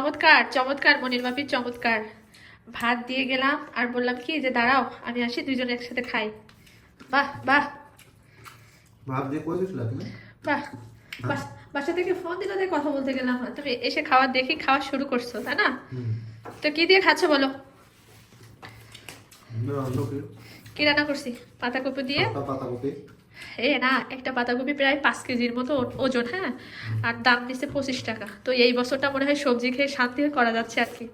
চমৎকার চমৎকার মনির বাপির চমৎকার। ভাত দিয়ে গেলাম আর বললাম কি যে দাঁড়াও আমি আসি দুজনে একসাথে খাই। বাহ বাহ। ভাব দিয়ে কই গেছিলা তুমি? বাহ বাস- বাসা থেকে ফোন দিল দিয়ে কথা বলতে গেলাম। তুমি এসে খাওয়ার দেখি খাওয়া শুরু করছ তাই না? তো কি দিয়ে খাচ্ছ বলো? কি রান্না করছি? পাতাকপি দিয়ে? পাতা পাতা এ না একটা পাতাকপি প্রায় পাঁচ কেজির মতো ওজন হ্যাঁ? আর দাম নিচ্ছে পঁচিশ টাকা। তো এই বছরটা মনে হয় সবজি খেয়ে শান্তি করা যাচ্ছে আর কি।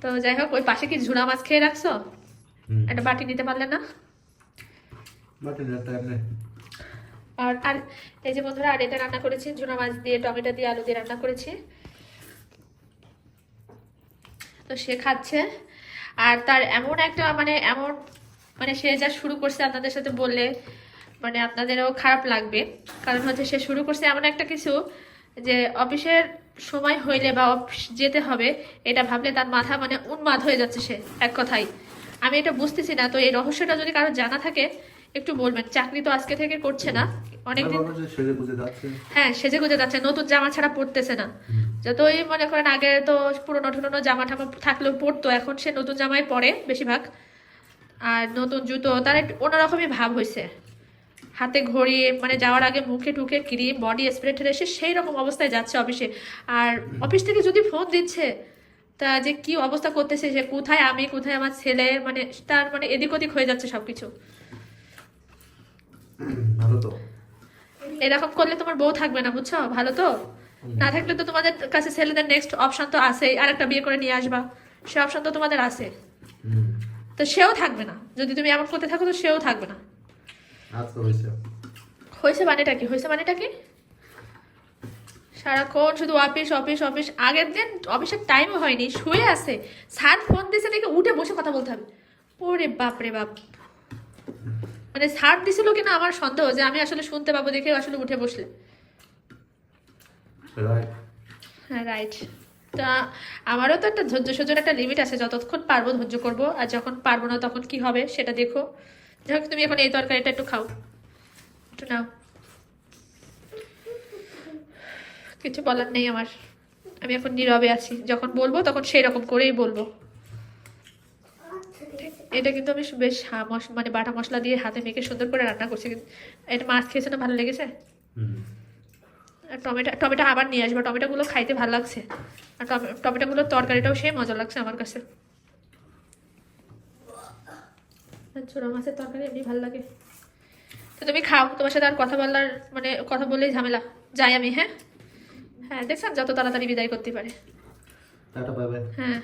তো যাই হোক ওই পাশে কি ঝুনা মাছ খেয়ে রাখছো? একটা বাটি নিতে পারলে না? আর আর এই যে বন্ধুরা আর এটা রান্না করেছি ঝুনা মাছ দিয়ে টমেটো দিয়ে আলু দিয়ে রান্না করেছি। তো সে খাচ্ছে। আর তার এমন একটা মানে এমন মানে সে যা শুরু করছে আপনাদের সাথে বললে মানে আপনাদেরও খারাপ লাগবে। কারণ হচ্ছে সে শুরু করছে এমন একটা কিছু যে অফিসের সময় হইলে বা অফিস যেতে হবে এটা ভাবলে তার মাথা মানে উন্মাদ হয়ে যাচ্ছে সে এক কথাই আমি এটা বুঝতেছি না তো এই রহস্যটা যদি কারও জানা থাকে একটু বলবেন। চাকরি তো আজকে থেকে করছে না অনেকদিন হ্যাঁ সেজে গুজে যাচ্ছে নতুন জামা ছাড়া পরতেছে না। যতই মনে করেন আগে তো পুরোনো টুরোনো জামা টামা থাকলেও পরতো এখন সে নতুন জামাই পরে বেশিরভাগ। আর নতুন জুতো তার একটু অন্যরকমই ভাব হয়েছে। হাতে ঘড়ি মানে যাওয়ার আগে মুখে টুকে ক্রিম বডি স্প্রে ঠেলে এসে সেই রকম অবস্থায় যাচ্ছে অফিসে। আর অফিস থেকে যদি ফোন দিচ্ছে তা যে কি অবস্থা করতেছে যে কোথায় আমি কোথায় আমার ছেলে মানে তার মানে এদিক ওদিক হয়ে যাচ্ছে সবকিছু। ভালো তো। এরকম করলে তোমার বউ থাকবে না বুঝছ? ভালো তো? না থাকলে তো তোমাদের কাছে ছেলেদের নেক্সট অপশন তো আছেই। আর একটা বিয়ে করে নিয়ে আসবা। সে অপশন তো তোমাদের আছে। তো সেও থাকবে না। যদি তুমি এমন করতে থাকো তো সেও থাকবে না। হয়েছে। মানেটা কি? হয়েছে মানেটা কি? সারাক্ষণ শুধু অফিস অফিস অফিস আগের দিন অফিসের টাইমও হয়নি শুয়ে আছে। স্যার ফোন দিয়েছে দেখে উঠে বসে কথা বলতে হবে। ওরে বাপ রে বাপ। মানে স্যার দিছিল কিনা আমার সন্দেহ যে আমি আসলে শুনতে পাবো দেখে আসলে উঠে বসলে। রাইট হ্যাঁ রাইট তা আমারও তো একটা ধৈর্য সহ্যের একটা লিমিট আছে, যতক্ষণ পারব ধৈর্য করব, আর যখন পারব না তখন কি হবে সেটা দেখো। যাই তুমি এখন এই তরকারিটা একটু খাও। একটু নাও। কিছু বলার নেই আমার। আমি এখন নীরবে আছি। যখন বলব তখন সেই রকম করেই বলব। এটা কিন্তু আমি বেশ মানে বাটা মশলা দিয়ে হাতে মেখে সুন্দর করে রান্না করছি। এটা মাছ খেয়েছে না? ভালো লেগেছে? টমেটো টমেটো আবার নিয়ে আসব। টমেটোগুলো খাইতে ভালো লাগছে। আর টমেটোগুলোর তরকারিটাও সে মজা লাগছে আমার কাছে। ছোড়া মাছের তরকারি এমনি ভালো লাগে। তো তুমি খাও তোমার সাথে আর কথা বলার মানে কথা বললেই ঝামেলা। যাই আমি হ্যাঁ? হ্যাঁ দেখছেন যত তাড়াতাড়ি বিদায় করতে পারে। হ্যাঁ।